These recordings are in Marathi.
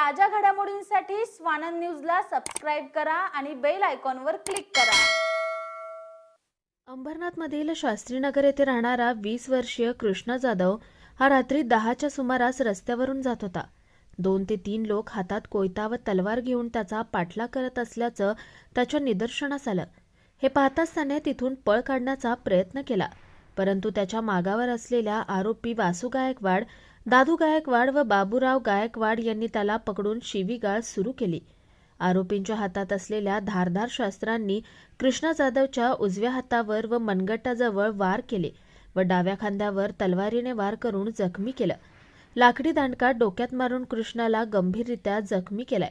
ताज्या घडामोडींसाठी स्वानंद न्यूजला सबस्क्राईब करा आणि बेल आयकॉनवर क्लिक करा. अंबरनाथमधील शास्त्रीनगर येथे राहणारा वीस वर्षीय कृष्ण जाधव हा रात्री दहाच्या सुमारास रस्त्यावरून जात होता. दोन ते तीन लोक हातात कोयता व तलवार घेऊन त्याचा पाठलाग करत असल्याचं त्याच्या निदर्शनास आलं. हे पाहताच त्याने तिथून पळ काढण्याचा प्रयत्न केला परंतु त्याच्या मागावर असलेल्या आरोपी वासू गायकवाड दादू गायकवाड व बाबूराव गायकवाड यांनी त्याला पकडून शिवीगाळ सुरू केली. आरोपींच्या हातात असलेल्या धारधार शास्त्रांनी कृष्णा जाधवच्या उजव्या हातावर व मनगटाजवळ वार केले व डाव्या खांद्यावर तलवारीने वार करून जखमी केलं. लाकडी दांडका डोक्यात मारून कृष्णाला गंभीररित्या जखमी केलाय.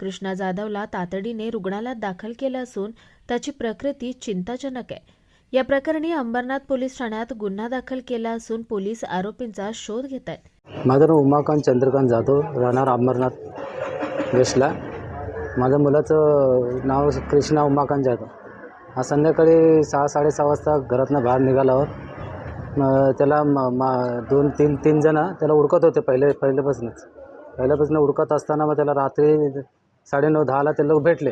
कृष्णा जाधवला तातडीने रुग्णालयात दाखल केलं असून त्याची प्रकृती चिंताजनक आहे. या प्रकरणी अंबरनाथ पोलीस ठाण्यात गुन्हा दाखल केला असून पोलीस आरोपींचा शोध घेत आहेत माझं नाव उमाकांत चंद्रकांत जाधव राहणार अंबरनाथ वेस्टला. माझ्या मुलाचं नाव कृष्णा उमाकांत जाधव. हा संध्याकाळी सहा साडेसहा वाजता घरातनं बाहेर निघाल्यावर त्याला म मा दोन तीन तीन जणं त्याला उडकत होते पहिले पहिल्यापासूनच. पहिल्यापासून उडकत असताना मग त्याला रात्री साडेनऊ दहाला ते लोक भेटले.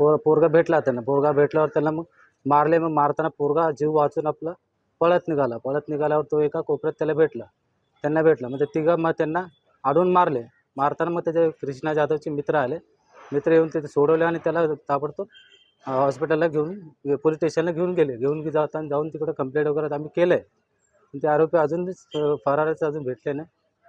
पोर पोरगा भेटला त्यांना. पोरगा भेटल्यावर त्याला मग मारले मग मारताना पोरगा जीव वाचून आपला पळत निघाला. पळत निघाल्यावर तो एका कोपऱ्यात त्याला भेटला. त्यांना भेटला. मग ते तिघं मग त्यांना आडून मारले. मारताना मग त्याचे कृष्णा जाधवचे मित्र आले. मित्र येऊन तिथे सोडवले आणि त्याला ताबडतोब हॉस्पिटलला घेऊन पोलीस स्टेशनला घेऊन गेले. घेऊन जाताना जाऊन तिकडे कंप्लेंट वगैरे आम्ही केलं आहे ते आरोपी अजून फराराचे अजून भेटले नाही.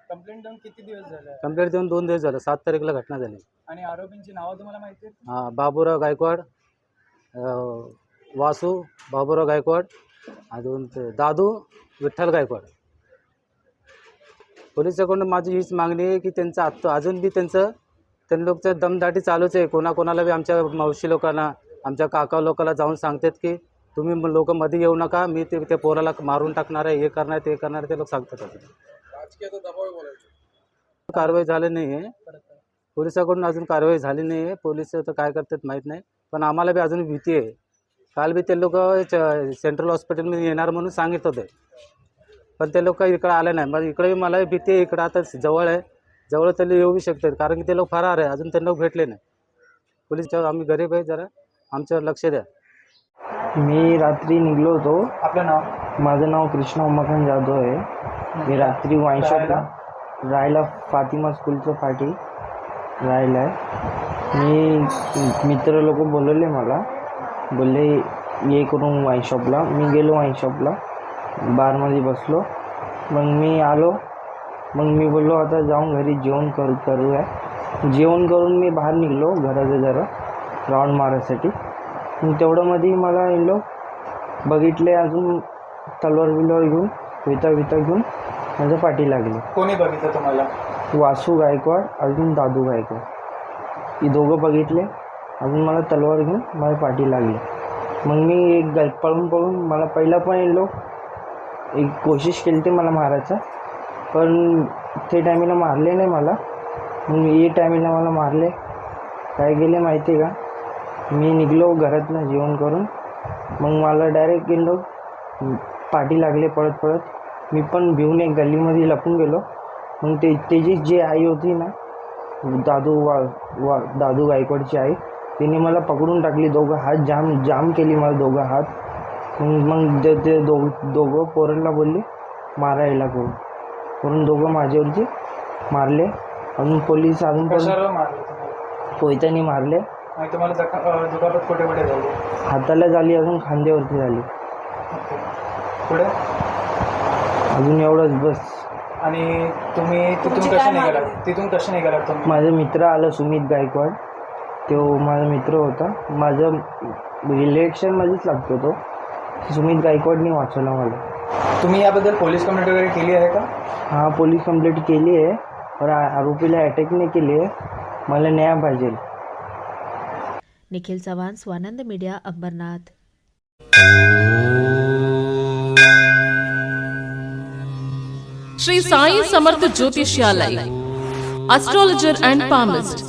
कंप्लेंट देऊन किती दिवस झाले? कंप्लेंट देऊन दोन दिवस झाले. सात तारीखला घटना झाली. आणि आरोपींची नावं तुम्हाला माहिती आहेत? हा, बाबूराव गायकवाड वासू बाबुराव गायकवाड अजून ते दादू विठ्ठल गायकवाड. पोलिसाकडून माझी हीच मागणी आहे की त्यांचं आत्ता अजून बी त्यांचं त्यांनी लोकचं दमदाटी चालूच आहे. कोणाकोणाला बी आमच्या मावशी लोकांना आमच्या काका लोकांना जाऊन सांगतात की तुम्ही लोक मध्ये येऊ नका मी ते त्या पोराला मारून टाकणार आहे हे करणार आहे, ते करणार आहे, ते लोक सांगतात कारवाई झाली नाही आहे. पोलिसाकडून अजून कारवाई झाली नाही आहे. पोलीस तर काय करतात माहीत नाही. पण आम्हाला बी अजून भीती आहे. काल बी ते लोक सेंट्रल हॉस्पिटलमध्ये येणार म्हणून सांगित होते. पण ते लोक इकडं आले नाही. मग इकडे मला भीती आहे इकडं आता जवळ आहे. जवळ तरी येऊ शकतात कारण की ते लोक फरार आहे. अजून त्यांना भेटले नाही. पोलीसच्या आम्ही गरीब आहे जरा. आमच्यावर लक्ष द्या. मी रात्री निघलो होतो. आपलं नाव? माझं नाव कृष्णा उमाकांत जाधव आहे. मी रात्री वाईन शॉपला राहायला फातिमा स्कूलचं पाठी राहायला आहे मी मित्र लोक बोलवले मला. बोलले ये करून वाईन शॉपला मी गेलो वाईन शॉपला बारमध्ये बसलो. मग मी आलो. मग मी बोललो आता जाऊन घरी जेवण कर करूया. जेवण करून मी बाहेर निघलो घराचं जरा राऊंड मारायसाठी. मग तेवढ्यामध्ये मला लोक बघितले अजून तलवार बिलवार घेऊन विता विता घेऊन माझ्या पाठी लागले. कोणी बघितलं तुम्हाला? वासू गायकवाड अजून दादू गायकवाड. ही दोघं बघितले. अजून मला तलवार घेऊन माझ्या पाठी लागली. मग मी एक ग पळून पळून मला पहिला पण येलो. एक कोशिश केली ते मला मारायचा. पण ते टायमीला मारले नाही मला. मग ये टायमीला मला मारले. काय गेले माहिती आहे का? मी निघलो घरातनं जेवण करून. मग मला डायरेक्ट गेलो. पाठी लागले पळत पळत. मी पण भिवून एक गल्लीमध्ये लपून गेलो. मग ते त्याची जी आई होती ना दादू वा वा दादू गायकवाडची आई तिने मला पकडून टाकली दोघं हात जाम जाम केली मला दोघं हात. मग मग ते ते दोघ दोघं पोरांना बोलले मारायला करून. करून दोघं माझ्यावरती मारले. अजून पोलीस अजून पण मारलं तुम्हाला? दुखापत कुठे कुठे झाली? हाताला झाली अजून खांद्यावरती झाली. पुढे? अजून एवढंच बस. आणि तुम्ही तिथून कसे मागणी? तिथून कसे तुम्ही? माझा मित्र आला सुमित गायकवाड. तो माझा मित्र होता. माझं इलेक्शनमध्येच लागतो तो. सुमित गायकवाडने वाचवला मला. तुम्ही याबद्दल पोलीस कंप्लेंट वगैरे केली आहे का? हा पोलीस कंप्लेंट केली आहे. पर आ- आरोपीला अटॅक नाही केली आहे. मला न्याय पाहिजे. Nikhil Chavan Swanand media Ambernath. Shri Sai Samarth ज्योतिष्यालय astrologer and palmist